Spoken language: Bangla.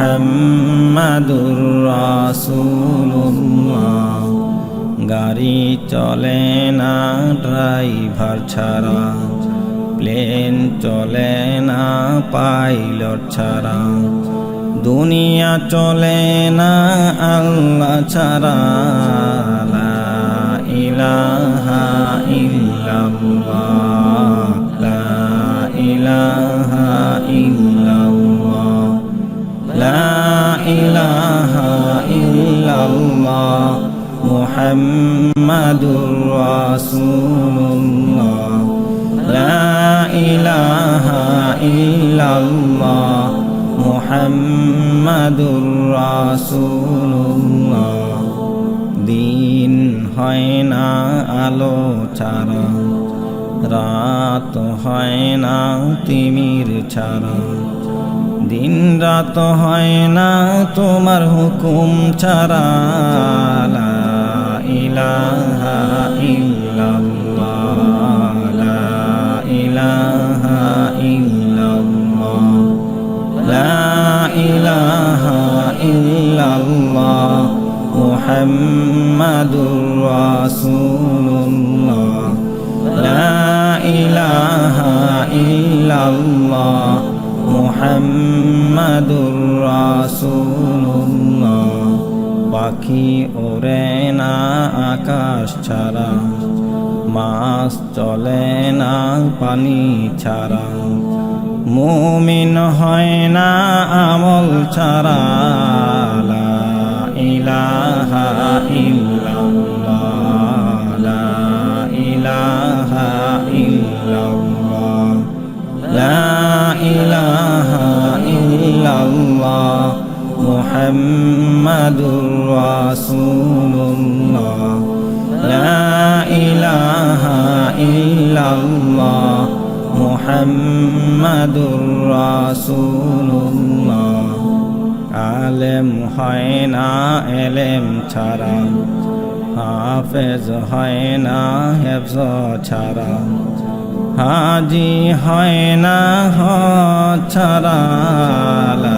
মোহাম্মদুর রাসূলুল্লাহ গাড়ি চলে না ড্রাইভার ছাড়া প্লেন চলে না পাইলট ছাড়া দুনিয়া চলে না আল্লাহ ছাড়া ইলাহা ইল্লাল্লাহ ইলাহা ইল্লাল্লাহ لا إله إلا الله محمد رسول الله لا إله إلا الله محمد رسول الله দিন হয় না আলো ছাড়া রাত হয় না তিমির ছাড়া দিন রাত হয় না তোমার হুকুম ছাড়া ইলাহা ইল্লাল্লাহ লা ইলাহা ইল্লাল্লাহ লা ইলাহা ইল্লাল্লাহ মুহাম্মাদুর রাসূলুল্লাহ মোহাম্মদুর রাসূলুল্লাহ পাখি ওড়ে না আকাশ ছাড়া মাছ চলে না পানি ছাড়া মুমিন হয় না আমল ছাড়া ইলাহা ইল الله محمد رسول الله لا إله إلا الله محمد رسول الله علم حينا علم ترى حافظ حينا حفظ ترى حاجي حينا হাজি ترى